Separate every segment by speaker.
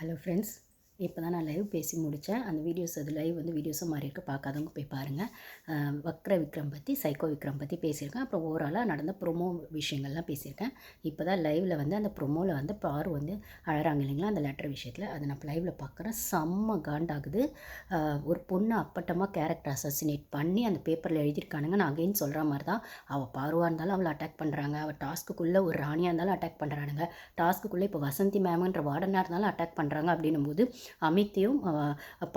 Speaker 1: Hello friends இப்போ தான் நான் லைவ் பேசி முடித்தேன். அந்த வீடியோஸ் அது லைவ் வந்து வீடியோஸும் மாறி இருக்குது பார்க்காதவங்க போய் பாருங்கள் வக்ர விக்ரம் பற்றி சைக்கோ விக்ரம் பற்றி பேசியிருக்கேன். அப்புறம் ஓவராலாக நடந்த ப்ரொமோ விஷயங்கள்லாம் பேசியிருக்கேன். இப்போ தான் லைவில் வந்து அந்த ப்ரொமோவில் வந்து பார் வந்து அழகிறாங்க இல்லைங்களா? அந்த லெட்டர் விஷயத்தில். அதை நான் லைவில் பார்க்குறேன். செம்ம காண்டாகுது. ஒரு பொண்ணு அப்பட்டமாக கேரக்டர் அசசினேட் பண்ணி அந்த பேப்பரில் எழுதியிருக்கானுங்க. நான் அகைன் சொல்கிற மாதிரி தான். அவள் பார்வாக இருந்தாலும் அவளை அட்டாக் பண்ணுறாங்க அவள் டாஸ்க்குள்ளே ஒரு ராணியாக இருந்தாலும் அட்டாக் பண்ணுறானுங்க டாஸ்க்குள்ளே இப்போ வசந்தி மேம்ன்ற வார்டனாக இருந்தாலும் அட்டாக் பண்ணுறாங்க அப்படின்னும் போது அமித்தையும்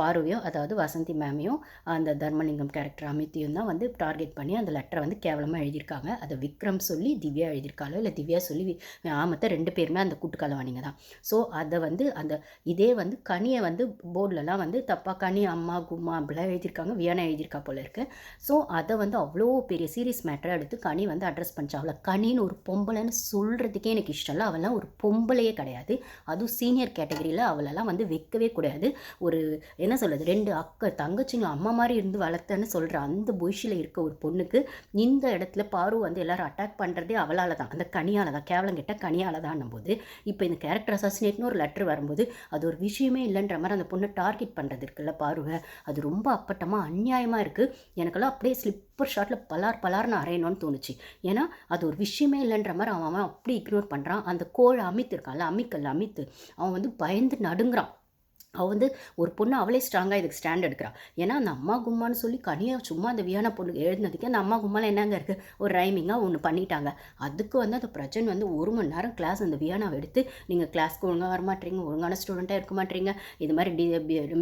Speaker 1: பார்வையும் அதாவது வசந்தி மேமையும் அந்த தர்மலிங்கம் கேரக்டர் அமித்தையும் தான் வந்து டார்கெட் பண்ணி அந்த லெட்டரை வந்து கேவலமாக எழுதியிருக்காங்க. அதை விக்ரம் சொல்லி திவ்யா எழுதியிருக்காளோ இல்லை திவ்யா சொல்லி ஆமத்தை ரெண்டு பேருமே அந்த கூட்டுக்காலவாணிங்க தான். ஸோ அதை வந்து அந்த இதே வந்து கனியை வந்து போர்டிலலாம் வந்து தப்பாக கனி அம்மா கும்மா அப்படிலாம் எழுதியிருக்காங்க. வியானா எழுதியிருக்கா போல இருக்கு. ஸோ அதை வந்து அவ்வளோ பெரிய சீரியஸ் மேட்டரை எடுத்து கனி வந்து அட்ரஸ் பண்ணிச்சா அவளை கனின்னு ஒரு பொம்பளைன்னு சொல்கிறதுக்கே எனக்கு இஷ்டம் இல்லை. அவள்லாம் ஒரு பொம்பளையே கிடையாது. அதுவும் சீனியர் கேட்டகரியில் அவளெல்லாம் வந்து வைக்கவே கூடாது. ஒரு என்ன சொல்கிறது ரெண்டு அக்க தங்கச்சிங்க அம்மா மாதிரி இருந்து வளர்த்தேன்னு சொல்கிற அந்த பொய்ஷில் இருக்க ஒரு பொண்ணுக்கு இந்த இடத்துல பாரு வந்து எல்லாரும் அட்டாக் பண்ணுறதே அவளால் தான் அந்த கனியால் தான் கேவலம் கிட்ட கனியால் தான் போது இப்போ இந்த கேரக்டர் அசாசினேட்னு ஒரு லெட்ரு வரும்போது அது ஒரு விஷயமே இல்லைன்ற மாதிரி அந்த பொண்ணை டார்கெட் பண்ணுறது இருக்குல்ல பாருங்க. அது ரொம்ப அப்பட்டமாக அநியாயமாக இருக்குது எனக்கெல்லாம் அப்படியே ஸ்லிப்பர் ஷாட்டில் பலார் பலார்னு அரையணும்னு தோணுச்சு. ஏன்னா அது ஒரு விஷயமே இல்லைன்ற மாதிரி அவன் அவன் அப்படி இக்னோர் பண்ணுறான் அந்த கோழை அமித் இருக்கான்ல அமிக்கல் அமித் அவன் வந்து பயந்து நடுங்குறான். அவள் வந்து ஒரு பொண்ணு அவளே ஸ்ட்ராங்காக இதுக்கு ஸ்டாண்ட் எடுக்கிறாள் ஏன்னா அந்த அம்மா கும்மான்னு சொல்லி கனியாக சும்மா அந்த வியான பொண்ணு எழுதினதுக்கு அந்த அம்மா கும்மால என்னங்க இருக்குது ஒரு ரைமிங்காக ஒன்று பண்ணிட்டாங்க. அதுக்கு வந்து அந்த பிரச்சனை வந்து ஒரு மணி நேரம் கிளாஸ் அந்த வியானாவை எடுத்து நீங்கள் கிளாஸ்க்கு ஒழுங்காக வரமாட்டீங்க ஒழுங்கான ஸ்டூடெண்ட்டாக இருக்க மாட்டீங்க இது மாதிரி டி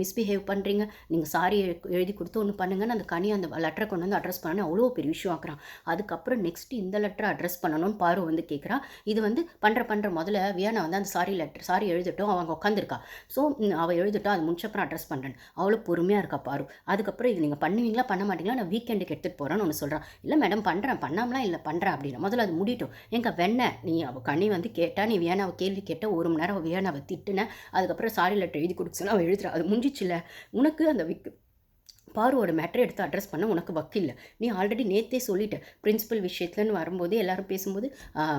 Speaker 1: மிஸ்பிஹேவ் பண்ணுறீங்க நீங்கள் சாரி எழுதி கொடுத்து ஒன்று பண்ணுங்கன்னு அந்த கனியை அந்த லெட்டரை கொண்டு வந்து அட்ரஸ் பண்ணணும் அவ்வளோ பெரிய விஷயம் ஆக்குறான். அதுக்கப்புறம் நெக்ஸ்ட் இந்த லெட்டரை அட்ரஸ் பண்ணணும்னு பாரு வந்து கேட்குறான் இது வந்து பண்ணுற பண்ணுற முதல்ல வியானா வந்து அந்த சாரி லெட்டர் சாரி எழுதிட்டோம் அவங்க உட்காந்துருக்கா ஸோ அவள் எழுதிட்டோம் அது முடிச்சப்பறம் அட்ரஸ் பண்ணுறேன் அவ்வளோ பொறுமையாக இருக்கா பாரு. அதுக்கப்புறம் இது நீங்கள் பண்ணுவீங்களா பண்ண மாட்டீங்களா? நான் வீக்கெண்டுக்கு எடுத்துகிட்டு போகிறேன்னு ஒன்று சொல்கிறான் இல்லை மேடம் பண்ணுறேன் பண்ணாமலாம் இல்லை பண்ணுறேன் அப்படின்னு. முதல்ல அது முடியட்டும். எங்க வெண்ணை நீ அவள் கனி வந்து கேட்டால் நீ வியானாவை கேள்வி கேட்டால் ஒரு மணி நேரம் அவள் திட்டுனேன் அதுக்கப்புறம் சாரி லெட்டர் எழுதி கொடுக்க அவள் எழுதுறா. அது முடிஞ்சிச்சுல. உனக்கு அந்த விக் பாருவோட மேட்டரை எடுத்து அட்ரஸ் பண்ண உனக்கு வக்கில்ல நீ ஆல்ரெடி நேத்தே சொல்லிட்ட பிரின்ஸிபல் விஷயத்துலன்னு வரும்போது எல்லாரும் பேசும்போது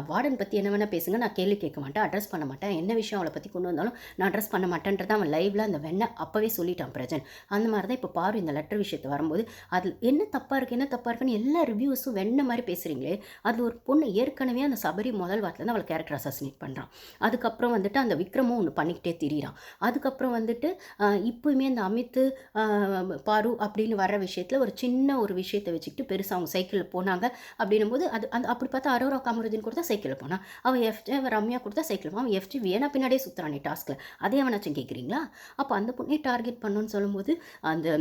Speaker 1: வார்டன் பற்றி என்ன வேணால் பேசுங்க நான் கேள்வி கேட்க மாட்டேன் அட்ரஸ் பண்ண மாட்டேன் என்ன விஷயம் அவளை பற்றி கொண்டு வந்தாலும் நான் அட்ரஸ் பண்ண மாட்டேன்றதை அவன் லைவில் அந்த வெண்ணை அப்போவே சொல்லிட்டான் பிரஜன். அந்த மாதிரி தான் இப்போ பாரு இந்த லெட்டர் விஷயத்தை வரும்போது அதில் என்ன தப்பாக இருக்குது என்ன தப்பாக இருக்குன்னு எல்லா ரிவ்யூஸும் வெண்ண மாதிரி பேசுகிறீங்களே அது ஒரு பொண்ணு ஏற்கனவே அந்த சபரி முதல் வாரத்தில் தான் அவளை கேரக்டர் அசாசினேட் பண்ணுறான் அதுக்கப்புறம் வந்துட்டு அந்த விக்ரமும் ஒன்று பண்ணிக்கிட்டே திரியிறான். அதுக்கப்புறம் வந்துட்டு இப்போயுமே அந்த அமித்து பாரு அப்படின்னு வர விஷயத்தில் ஒரு சின்ன ஒரு விஷயத்தை வச்சுக்கிட்டு பெருசாக அவங்க சைக்கிளில் போனாங்க. அப்படின்னும் போது அது அந்த அப்படி பார்த்தா அரோரா காமருதீன் கொடுத்தா சைக்கிளில் போனான் அவன் எஃப்ஜி ரம்யா கொடுத்தா சைக்கிள் போனான் அவன் எஃப்ஜி வேணா பின்னாடியே சுற்றுறானே டாஸ்க்கில் அதே அவனாச்சும் கேட்குறீங்களா அப்போ அந்த பொண்ணை டார்கெட் பண்ணணும்னு சொல்லும்போது அந்த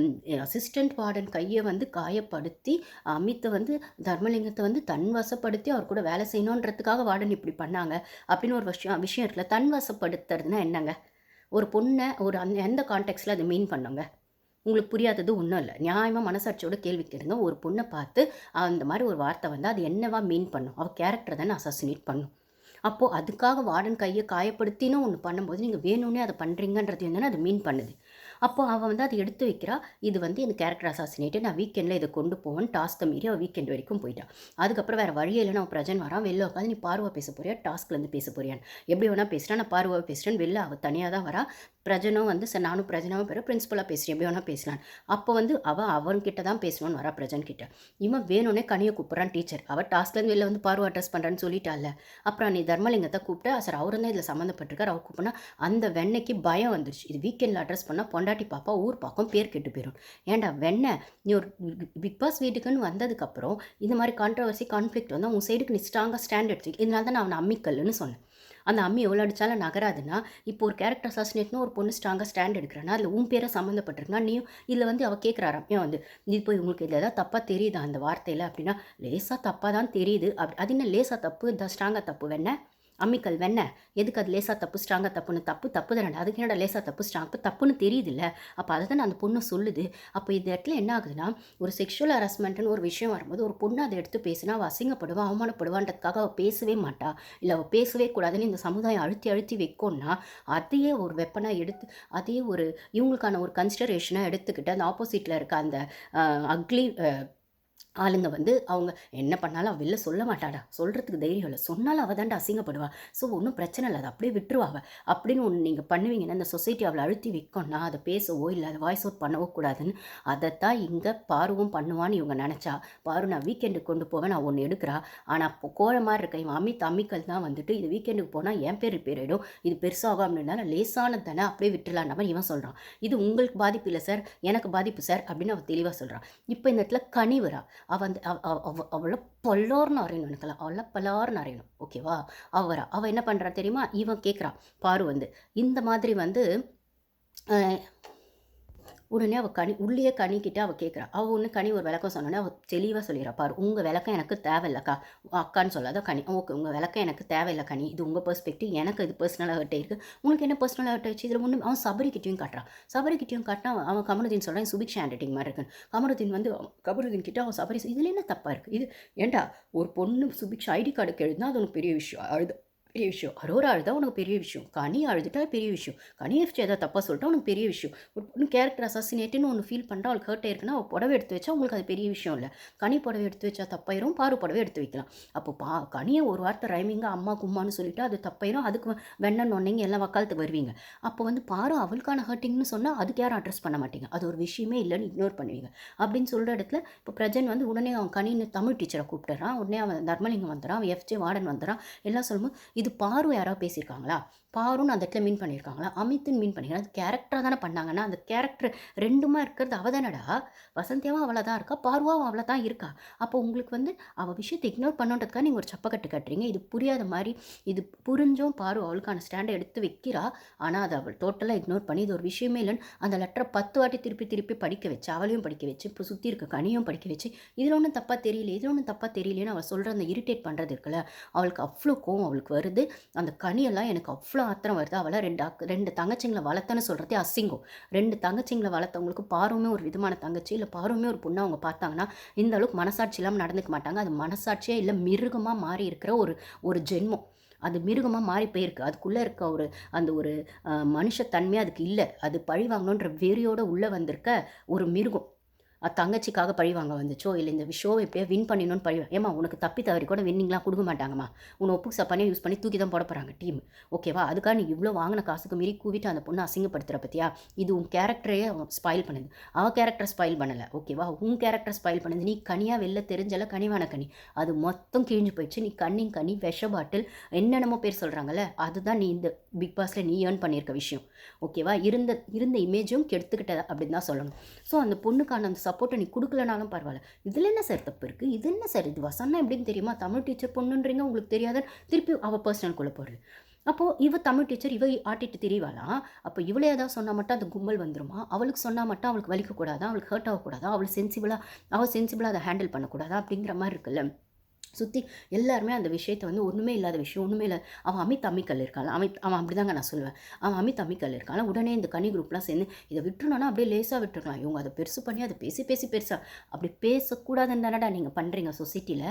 Speaker 1: அசிஸ்டன்ட் வார்டன் கையை வந்து காயப்படுத்தி அமித்தை வந்து தர்மலிங்கத்தை வந்து தன் வசப்படுத்தி அவர் கூட வேலை செய்யணுன்றதுக்காக வார்டன் இப்படி பண்ணாங்க. அப்படின்னு ஒரு விஷயம் விஷயம் இருக்குல்ல தன்வசப்படுத்துறதுனா என்னங்க? ஒரு பொண்ணை ஒரு அந்த எந்த கான்டெக்ட்ஸில் அதை மீன் பண்ணுங்க? உங்களுக்கு புரியாதது ஒன்றும் இல்லை. நியாயமாக மனசாட்சியோட கேள்வி கேளுங்க. ஒரு பொண்ணை பார்த்து அந்த மாதிரி ஒரு வார்த்தை வந்து அது என்னவா மீன் பண்ணும்? அவள் கேரக்டர் தானே அசாசினேட் பண்ணும். அப்போது அதுக்காக வார்டன் கையை காயப்படுத்தினும் ஒன்று பண்ணும்போது நீங்கள் வேணும்னே அதை பண்ணுறீங்கன்றது தானே அது மீன் பண்ணுது. அப்போ அவள் வந்து அதை எடுத்து வைக்கிறா. இது வந்து எனக்கு கேரக்டர் அசாசினேட்டு நான் வீக்கெண்டில் இதை கொண்டு போவேன் டாஸ்க்கை மீறி அவள் வீக்கெண்ட் வரைக்கும் போயிட்டான் அதுக்கப்புறம் வேறு வழியே இல்லை நான் பிரஜன் வரான் வெளில உட்காந்து நீ பார்வை பேச போறியா? டாஸ்க்லேருந்து பேச போறியான்னு. எப்படி வேணால் பேசுகிறேன் நான் பார்வை பேசுகிறேன் வெளில அவள் தனியாக தான் வரா. பிரஜனும் வந்து சார் நானும் பிரஜனாவும் பேர் பிரின்ஸிபலாக பேசுகிறேன் எப்படி வேணா பேசலாம். அப்போ வந்து அவள் அவன்கிட்ட தான் பேசணும்னு வரா பிரஜன் கிட்ட இவன் வேணும்னே கனியை கூப்பிட்றான் டீச்சர். அவள் டாஸ்க்லேருந்து வெளில வந்து பார்வை அட்ரஸ் பண்ணுறான்னு சொல்லிட்டால அப்புறம் நீ தர்மலிங்கத்தை கூப்பிட்டு சார் அவரும் தான் இதில் சம்மந்தப்பட்டிருக்கார். அவர் கூப்பிட்னா அந்த வெண்ணைக்கு பயம் வந்துருச்சு. இது வீக்கெண்டில் அட்ரஸ் பண்ணால் பொண்டாட்டி பாப்பா ஊர் பக்கம் பேர் கெட்டு போயிடும். ஏன்டா வெண்ணை நீ ஒரு பிக் பாஸ் வீட்டுக்குன்னு வந்ததுக்கப்புறம் இந்த மாதிரி கான்ட்ரவர்சி கான்ஃப்ளிக்ட் வந்து அவங்க சைடுக்கு நீ ஸ்ட்ராங்காக ஸ்டாண்டர்ட் இதனால தான் நான் அவனை அம்மிக்கல்லுன்னு சொன்னேன். அந்த அம்மி எவ்வளோ அடித்தாலும் நகராதுன்னா இப்போ ஒரு கேரக்டர் அசாசினேட்னு ஒரு பொண்ணு ஸ்ட்ராங்காக ஸ்டாண்ட் எடுக்கிறேன்னா அதில் உன் பேரை சம்மந்தப்பட்டிருக்குன்னா நீயும் இதில் வந்து அவள் கேட்குறாரு ரம்யா வந்து இது போய் உங்களுக்கு இதில் ஏதாவது தப்பாக தெரியுதா அந்த வார்த்தையில்? அப்படின்னா லேசாக தப்பாக தான் தெரியுது. அப் அது என்ன லேசாக தப்பு இந்த ஸ்ட்ராங்காக தப்பு வேணேன் அம்மிக்கல் வெண்ண. எதுக்கு அது லேசாக தப்பு ஸ்ட்ராங்காக தப்புன்னு? தப்பு தப்பு தானே அதுக்கு என்னடா லேசாக தப்பு ஸ்ட்ராங் இப்போ தப்புன்னு தெரியுதுல்ல. அப்போ அதை தான் அந்த பொண்ணு சொல்லுது. அப்போ இந்த இடத்துல என்ன ஆகுதுன்னா ஒரு செக்ஷுவல் ஹராஸ்மெண்ட்னு ஒரு விஷயம் வரும்போது ஒரு பொண்ணு அதை எடுத்து பேசினா அவள் அசிங்கப்படுவா அவமானப்படுவான்றதுக்காக அவள் பேசவே மாட்டா. இல்லை அவள் பேசவே கூடாதுன்னு இந்த சமுதாயம் அழுத்தி அழுத்தி வைக்கோன்னா அதையே ஒரு வெப்பனாக எடுத்து அதையே ஒரு இவங்களுக்கான ஒரு கன்சிடரேஷனாக எடுத்துக்கிட்டு அந்த ஆப்போசிட்டில் இருக்க அந்த அக்லி ஆளுங்க வந்து அவங்க என்ன பண்ணாலும் அவள் வெளில சொல்ல மாட்டாடா. சொல்கிறதுக்கு தைரியம் இல்லை. சொன்னாலும் அவள் தாண்டா அசிங்கப்படுவா. ஸோ ஒன்றும் பிரச்சனை இல்லை. அதை அப்படியே விட்டுருவா அப்படின்னு ஒன்று நீங்கள் பண்ணுவீங்கன்னா இந்த சொசைட்டி அவளை அழுத்தி வைக்கணும்னா அதை பேசவோ இல்லை அதை வாய்ஸ் அவுட் பண்ணவோ கூடாதுன்னு அதைத்தான் இங்கே பாருவும் பண்ணுவான்னு இவங்க நினச்சா. பாரு நான் வீக்கெண்டுக்கு கொண்டு போவேன் நான் ஒன்று எடுக்கிறா. ஆனால் இப்போ கோழ மாதிரி இருக்க இவன் அமித் தம்மிக்கல் தான் வந்துட்டு இது வீக்கெண்டுக்கு போனால் என் பேர் ரிப்பேர் ஆகிடும் இது பெருசாகும் அப்படின்னால லேசானது தானே அப்படியே விட்டுலான்ற மாதிரி இவன் சொல்கிறான் இது உங்களுக்கு பாதிப்பு இல்லை சார் எனக்கு பாதிப்பு சார் அப்படின்னு அவள் தெளிவாக சொல்கிறான் இப்போ இந்த இடத்துல கனிவரா அவள் அந்த அவளை பொல்லோர்னு அறையணும் எனக்குல அவளை பலார்னு அறையணும். ஓகேவா அவரா அவள் என்ன பண்ணுறா தெரியுமா? இவன் கேட்குறான் பாரு வந்து இந்த மாதிரி வந்து உடனே அவள் கனி உள்ளே கனிக்கிட்டு அவள் கேட்குறா அவள் ஒன்று கனி ஒரு விளக்கம் சொன்னோன்னே அவள் தெளிவாக சொல்லிடுறா. பாரு உங்கள் விளக்கம் எனக்கு தேவையில்லக்கா. அக்கான்னு சொல்லாத கனி. ஓகே உங்கள் விளக்கம் எனக்கு தேவையில்லை கனி. இது உங்கள் பெர்ஸ்பெக்டிவ் எனக்கு இது பர்சனலாக ஹர்ட் இருக்குது உங்களுக்கு என்ன பர்சனலாக ஹர்ட் ஆச்சு இதில் ஒன்று அவன் சபரிக்கிட்டையும் காட்டுறான் சபரிக்கிட்டையும் காட்டினா அவன் கமருதீன் சொல்கிறான் சுபிக்ஷா ஹேண்ட் ரைட்டிங் மாதிரி இருக்குன்னு. கமருதீன் வந்து கமருதீன் கிட்ட அவன் சபரி இதில் என்ன தப்பாக இருக்குது இது ஏண்டா ஒரு பொண்ணு சுபிக்ஷா ஐடி கார்டுக்கு எழுதுனா அது ஒன்று பெரிய விஷயம். அழுது பெரிய விஷயம். அரோரா அழுதா உனக்கு பெரிய விஷயம். கனி அழுதுட்டா பெரிய விஷயம். கனி எஃப்சி ஏதாவது தப்பாக சொல்லிட்டா உனக்கு பெரிய விஷயம். ஒரு பொண்ணு கேரக்டர் அசாசினேட்டுன்னு ஒன்று ஃபீல் பண்ணுறா அவளுக்கு ஹர்ட் ஆயிருக்குன்னா அவள் புடவை எடுத்து வச்சா உங்களுக்கு அது பெரிய விஷயம் இல்லை. கனி புடவை எடுத்து வச்சா தப்பாயிரும் பாரு புடவை எடுத்து வைக்கலாம். அப்போ பா கனியை ஒரு வார்த்தை ரைமிங்காக அம்மா கும்மான்னு சொல்லிட்டு அது தப்பாயிரும் அதுக்கு வெண்ணன் ஒன்னைங்க எல்லாம் வக்காலத்துக்கு வருவீங்க. அப்போ வந்து பாரு அவளுக்கான ஹர்ட்டிங்னு சொன்னால் அதுக்கு யாரும் அட்ரஸ் பண்ண மாட்டீங்க. அது ஒரு விஷயமே இல்லைன்னு இக்னோர் பண்ணுவீங்க. அப்படின்னு சொல்கிற இடத்துல இப்போ பிரஜன் வந்து உடனே அவன் கனின்னு தமிழ் டீச்சரை கூப்பிட்டுறான். உடனே அவன் தர்மலிங்கம் வந்துடுறான் அவன் எஃப்ஜே வார்டன் வந்துடுறான் எல்லாம் சொல்லும்போது இது பார்வை யாராவது பேசியிருக்காங்களா? பாருன்னு அந்த இடத்துல மீன் பண்ணியிருக்காங்களா? அமித்துன்னு மீன் பண்ணியிருக்காங்க. அது கேரக்டராக தானே பண்ணாங்கன்னா அந்த கேரக்டர் ரெண்டுமா இருக்கிறது அவள் தானடா வசந்தியாவும் அவளை தான் இருக்கா. பார்வாவும் அவளை தான் இருக்கா. அப்போ உங்களுக்கு வந்து அவள் விஷயத்தை இக்னோர் பண்ணுன்றதுக்காக நீங்கள் ஒரு சப்பக்கட்டு கட்டுறீங்க. இது புரியாத மாதிரி இது புரிஞ்சும் பாரு அவளுக்கான ஸ்டாண்டை எடுத்து வைக்கிறா. ஆனால் அதை அவள் டோட்டலாக இக்னோர் பண்ணி இது ஒரு விஷயமே இல்லைன்னு அந்த லெட்டரை பத்து வாட்டி திருப்பி திருப்பி படிக்க வச்சு அவளையும் படிக்க வச்சு இப்போ சுற்றி இருக்க கனியும் படிக்க வச்சு இதில் ஒன்றும் தப்பாக தெரியல இதில் ஒன்றும் தப்பாக தெரியலேன்னு அவள் சொல்கிற அந்த இரிட்டேட் பண்ணுறது இருக்குல்ல. அவளுக்கு அவ்வளோ கோவம் அவளுக்கு வருது. அந்த கனியெல்லாம் எனக்கு அவ்வளோ எவ்வளோ ஆத்திரம் வருது. அவளை ரெண்டு அக் ரெண்டு தங்கச்சிங்களை வளர்த்தன்னு சொல்கிறதே அசிங்கம். ரெண்டு தங்கச்சிங்களை வளர்த்தவங்களுக்கு பாருமே ஒரு விதமான தங்கச்சி இல்லை பாருமே ஒரு பொண்ணை அவங்க பார்த்தாங்கன்னா இந்த அளவுக்கு மனசாட்சி இல்லாமல் நடந்துக்க மாட்டாங்க. அது மனசாட்சியே இல்லை மிருகமாக மாறி இருக்கிற ஒரு ஒரு ஜென்மம். அது மிருகமாக மாறி போயிருக்கு. அதுக்குள்ளே இருக்க ஒரு அந்த ஒரு மனுஷத்தன்மை அதுக்கு இல்லை. அது பழி வாங்கணுன்ற வெறியோடு உள்ளே வந்திருக்க ஒரு மிருகம். தங்கச்சிக்காக பழி வாங்க வந்துச்சோ? இல்லை இந்த ஷோ எப்படியோ வின் பண்ணிடணும்னு பழி ஏமா உனக்கு தப்பி தவறி கூட வின்னிங்லாம் கொடுக்க மாட்டாங்கம்மா. உன்னை ஒப்புக்கு சப்பானே யூஸ் பண்ணி தூக்கி தான் போட போகிறாங்க டீம் ஓகேவா அதுக்காக நீ இவ்வளோ வாங்கின காசுக்கு மீறி கூவிட்டு அந்த பொண்ணை அசிங்கப்படுத்துகிற பற்றியா இது உன் கேரக்டரையே ஸ்பாயில் பண்ணுது. அவள் கேரக்டர் ஸ்பாயில் பண்ணலை ஓகேவா உன் கேரக்டர் ஸ்பாயில் பண்ணுது. நீ கனியாக வெளில தெரிஞ்சல கனிவான கனி. அது மொத்தம் கிழிஞ்சு போயிடுச்சு. நீ கண்ணின் கனி விஷ பாட்டில் என்னென்னமோ பேர் சொல்கிறாங்கல்ல அதுதான் நீ இந்த பிக் பாஸில் நீ ஏர்ன் பண்ணியிருக்க விஷயம். ஓகேவா இருந்த இருந்த இமேஜும் கெடுத்துக்கிட்ட அப்படின்னு தான் சொல்லணும். ஸோ அந்த பொண்ணுக்கான அந்த சப்போர்ட்டை நீ கொடுக்கலனாலும் பரவாயில்ல. இதில் என்ன சார் தப்பு இருக்குது இது என்ன சார் இது? வசன்னா எப்படின்னு தெரியுமா? தமிழ் டீச்சர் பொண்ணுன்றீங்க உங்களுக்கு தெரியாத திருப்பி அவள் பர்சனல்குள்ளே போடுறது அப்போது இவ தமிழ் டீச்சர் இவ ஆட்டிட்டு தெரியவாளா அப்போ இவளே ஏதாவது சொன்னால் மட்டும் அந்த கும்பல் வந்துருமா? அவளுக்கு சொன்னால் மட்டும் அவளுக்கு வலிக்கக்கூடாதா? அவளுக்கு ஹர்ட் ஆகக்கூடாதா? அவளுக்கு சென்சிபிளாக அவள் சென்சிபிளாக அதை ஹேண்டில் பண்ணக்கூடாதா? அப்படிங்கிற மாதிரி இருக்குல்ல. சுற்றி எல்லாருமே அந்த விஷயத்தை வந்து ஒன்றுமே இல்லாத விஷயம் ஒன்றுமே இல்லை. அவன் அமித் அம்மிக்கல் இருக்காள் அமித் அவன் அப்படி தாங்க நான் சொல்லுவேன். அவன் அமித் அம்மிக்கல் இருக்காள் உடனே இந்த கனி குரூப்லாம் சேர்ந்து இதை விட்டுருனோன்னா அப்படியே லேசாக விட்டுருக்கலாம். இவங்க அதை பெருசு பண்ணி அதை பேசி பேசி பெருசாக அப்படி பேசக்கூடாதுன்னு தானடா நீங்கள் பண்ணுறீங்க சொசைட்டியில்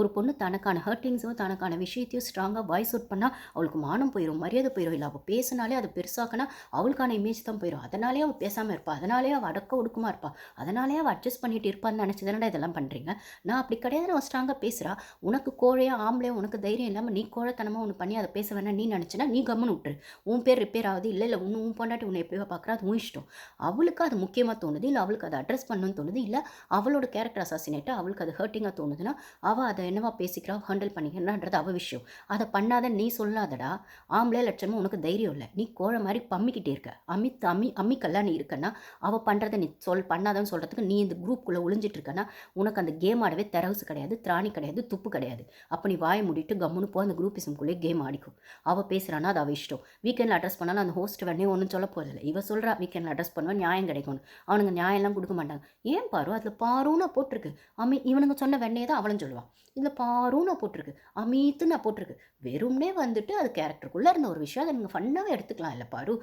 Speaker 1: ஒரு பொண்ணு தனக்கான ஹர்ட்டிங்ஸும் தனக்கான விஷயத்தையும் ஸ்ட்ராங்காக வாய்ஸ் அவுட் பண்ணால் அவளுக்கு மானம் போயிடும் மரியாதை போயிடும் இல்லை அவள் பேசினாலே அதை பெருசாக்கினா அவளுக்கான இமேஜ் தான் போயிடும் அதனாலே அவள் பேசாமல் இருப்பாள் அதனாலே அவள் அடக்க ஒடுக்கமாக இருப்பாள் அதனாலே அவள் அட்ஜஸ்ட் பண்ணிட்டு இருப்பான்னு நினச்சி தானடா இதெல்லாம் பண்ணுறீங்க நான் அப்படி கிடையாது. அவன் ஸ்ட்ராங்காக பேசுகிறா உனக்கு கோழையா ஆம்பளையா உனக்கு தைரியம் இல்லாமல் நீ கோழைத்தனமாக ஒன்று பண்ணி அதை பேச வேணாம் நீ நினச்சினா நீ கம்முன்னு விட்டுரு. உன் பேர் ரிப்பேர் ஆகுது இல்லை இல்லை உன் உன் பொண்டாட்டி உன்னை எப்படியோ பார்க்குறா அது உன் இஷ்டம். அவளுக்கு அது முக்கியமாக தோணுது இல்லை அவளுக்கு அதை அட்ரஸ் பண்ணணும்னு தோணுது இல்லை அவளோட கேரக்டர் அசாசினேட்டாக அவளுக்கு அது ஹர்ட்டிங்காக தோணுதுன்னா அவள் அதை என்னவா பேசிக்கிறா ஹேண்டில் பண்ணிக்கிறான்றது அவள் விஷயம். அதை பண்ணாத நீ சொல்லாதடா. ஆம்பளை லட்சமும் உனக்கு தைரியம் இல்லை. நீ கோழை மாதிரி பம்மிக்கிட்டே இருக்க. அமித் அம்மி அம்மிக்கெல்லாம் நீ இருக்கன்னா அவள் பண்ணுறதை நீ சொல் பண்ணாதன்னு சொல்கிறதுக்கு நீ இந்த குரூப்புக்குள்ளே ஒளிஞ்சிட்டு இருக்கன்னா உனக்கு அந்த கேம் ஆடவே தரவுசு கிடையாது திராணி கிடையாது துப்பு கிடையாது. அப்போ நீ வாயை மூடிட்டு கம்முன்னு போ அந்த குரூப்பிசம்குள்ளே கேம் ஆடிக்கும் அவள் பேசுகிறானா அது அவள் இஷ்டம். வீக்கெண்டில் அட்ரஸ் பண்ணாலும் அந்த ஹோஸ்ட் வேணே ஒன்றும் சொல்ல போகிறதில்ல இவ சொல்கிறா வீக்கெண்டில் அட்ரஸ் பண்ணுவேன் நியாயம் கிடைக்கும்னு. அவனுங்க நியாயம்லாம் கொடுக்க மாட்டாங்க. ஏன் பாரு அதில் பாருன்னு போட்டிருக்கு. அமி இவனுங்க சொன்ன வெண்ணையை தான் அவளும் சொல்லுவான் இதில் பாருன்னு போட்டிருக்கு. அமீத்து நான் போட்டிருக்கு. வெறும்னே வந்துட்டு அது கேரக்டருக்குள்ளே இருந்த ஒரு விஷயம். அதை நீங்கள் ஃபன்னாகவே எடுத்துக்கலாம். இல்லை பாரு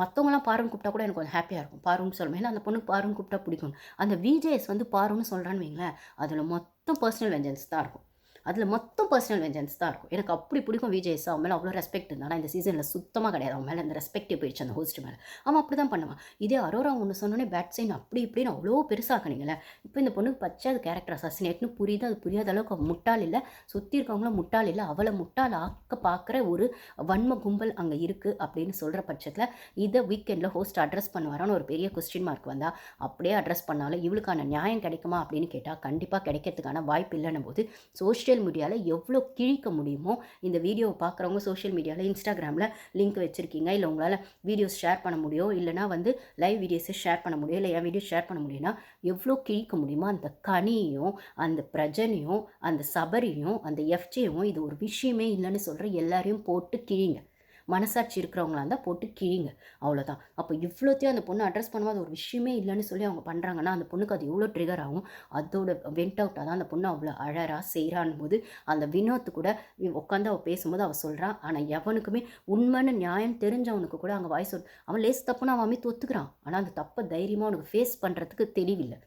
Speaker 1: மற்றவங்களாம் பாருன்னு கூப்பிட்டா கூட எனக்கு கொஞ்சம் ஹாப்பியாக இருக்கும். பாருன்னு சொல்லுவேன். ஏன்னா அந்த பொண்ணுக்கு பாருன்னு கூப்பிட்டா பிடிக்கும். அந்த விஜேஎஸ் வந்து பாருன்னு சொல்கிறான்னு வைங்களேன். அதில் மொத்த மொத்தம் பர்சனல் வெஞ்சன்ஸ் தான் இருக்கும். அதில் மொத்தம் பர்சனல் வெஞ்சன்ஸ் தான் இருக்கும். எனக்கு அப்படி பிடிக்கும் விஜய் அவன் மேலே அவ்வளோ ரெஸ்பெக்ட் இருந்தால் ஆனால் இந்த சீசனில் சுத்தமாக கிடையாது. அவன் மேலே அந்த ரெஸ்பெக்டே போயிடுச்சு அந்த ஹோஸ்ட் மேலே. அவன் அப்படி தான் பண்ணுவான். இதே அரோரா ஒன்று சொன்னோன்னே பேட் சைன் அப்படி இப்படின்னு அவ்வளோ பெருசாக்குனீங்களே இப்போ இந்த பொண்ணுக்கு பச்சை அது கேரக்டர் அசாசினேட்னு புரியுது. அது புரியாத அளவுக்கு அவள் முட்டாள் இல்லை. சுற்றி இருக்கவங்களும் முட்டாள் இல்லை. அவளை முட்டாள் ஆக்க பார்க்குற ஒரு வன்ம கும்பல் அங்கே இருக்குது அப்படின்னு சொல்கிற பட்சத்தில் இதை வீக்கெண்டில் ஹோஸ்ட் அட்ரஸ் பண்ணுவாரான்னு ஒரு பெரிய கொஸ்டின் மார்க் வந்தால் அப்படியே அட்ரஸ் பண்ணாலும் இவளுக்கான நியாயம் கிடைக்குமா அப்படின்னு கேட்டால் கண்டிப்பாக கிடைக்கிறதுக்கான வாய்ப்பு இல்லைன்னும் போது சோஷியல் சோஷியல் மீடியாவில் எவ்வளோ கிழிக்க முடியுமோ இந்த வீடியோவை பார்க்குறவங்க சோஷியல் மீடியாவில் இன்ஸ்டாகிராமில் லிங்க் வச்சுருக்கீங்க. இல்லை உங்களால் வீடியோஸ் ஷேர் பண்ண முடியும் இல்லைனா வந்து லைவ் வீடியோஸை ஷேர் பண்ண முடியும் இல்லை என் வீடியோ ஷேர் பண்ண முடியும்னா எவ்வளோ கிழிக்க முடியுமோ அந்த கனியும் அந்த பிரஜனையும் அந்த சபரியும் அந்த எஃப்ஜேயும் இது ஒரு விஷயமே இல்லைன்னு சொல்கிற எல்லாரையும் போட்டு கிழிங்க. மனசாட்சி இருக்கிறவங்களா இருந்தால் போட்டு கிழிங்க. அவ்வளோதான் அப்போ இவ்வளோத்தையும் அந்த பொண்ணு அட்ரஸ் பண்ணும்போது அது ஒரு விஷயமே இல்லைன்னு சொல்லி அவங்க பண்ணுறாங்கன்னா அந்த பொண்ணுக்கு அது எவ்வளோ ட்ரிகர் ஆகும்? அதோட வெண்ட் அவுட்டாக தான் அந்த பொண்ணு அவ்வளோ அழறா செய்கிறான் போது அந்த வினோத்து கூட உட்காந்து அவள் பேசும்போது அவள் சொல்கிறான் ஆனால் எவனுக்குமே உண்மைன்னு நியாயம் தெரிஞ்சவனுக்கு கூட அங்கே வாய்ஸ் அவன் லேஸ் தப்புன்னு அவன் அமைத்து ஒத்துக்கிறான் ஆனால் அந்த தப்பை தைரியமாக அவனுக்கு ஃபேஸ் பண்ணுறதுக்கு தெரியவில்லை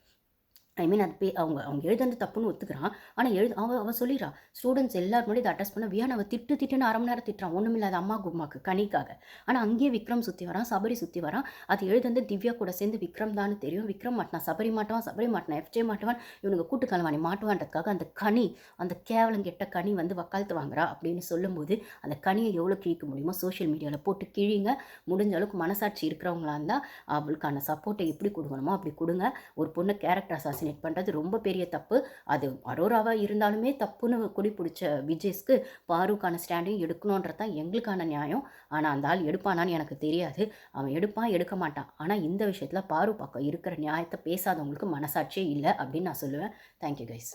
Speaker 1: ஐ மீன் அது பே அவங்க அவங்க எழுதுறது தப்புன்னு ஒத்துக்கிறான். ஆனால் எழுது அவன் அவன் சொல்லிடுறான் ஸ்டூடெண்ட்ஸ் எல்லாரும் இதை அட்ரஸ் பண்ண வியான் அவன் திட்டு திட்டுன்னு அரை மணி நேரம் திட்டுறான். ஒன்றும் இல்லாத அம்மா கும்மாக்கு கனிக்காக. ஆனால் அங்கேயே விக்ரம் சுற்றி வரான் சபரி சுற்றி வரான். அது எழுதுந்து திவ்யா கூட சேர்ந்து விக்ரம் தான் தெரியும். விக்ரம் மாட்டினா சபரி மாட்டுவான் சபரி மாட்டினா எஃப்ஜே மாட்டுவான். இவனுக்கு கூட்டு கலவாணி மாட்டுவான்றதுக்காக அந்த கனி அந்த கேவலம் கெட்ட கனி வந்து வக்காலத்து வாங்குறா அப்படின்னு சொல்லும்போது அந்த கனியை எவ்வளோ கிழிக்க முடியுமோ சோஷியல் மீடியாவில் போட்டு கிழிங்க. முடிஞ்ச அளவுக்கு மனசாட்சி இருக்கிறவங்களா இருந்தால் அவளுக்கான சப்போர்ட்டை எப்படி கொடுக்கணுமோ அப்படி கொடுங்க. ஒரு பொண்ணு கேரக்டர் அசாசினேட் அசாசினேட் பண்ணுறது ரொம்ப பெரிய தப்பு. அது அரோராவாக இருந்தாலுமே தப்புன்னு குடி பிடிச்ச விஜய்ஸ்க்கு பாருக்கான ஸ்டாண்டையும் எடுக்கணுன்றது தான் எங்களுக்கான நியாயம். ஆனால் அந்த ஆள் எடுப்பானான்னு எனக்கு தெரியாது. அவன் எடுப்பான் எடுக்க மாட்டான். ஆனால் இந்த விஷயத்தில் பாரு பக்கம் இருக்கிற நியாயத்தை பேசாதவங்களுக்கு மனசாட்சியே இல்லை அப்படின்னு நான் சொல்லுவேன். Thank you guys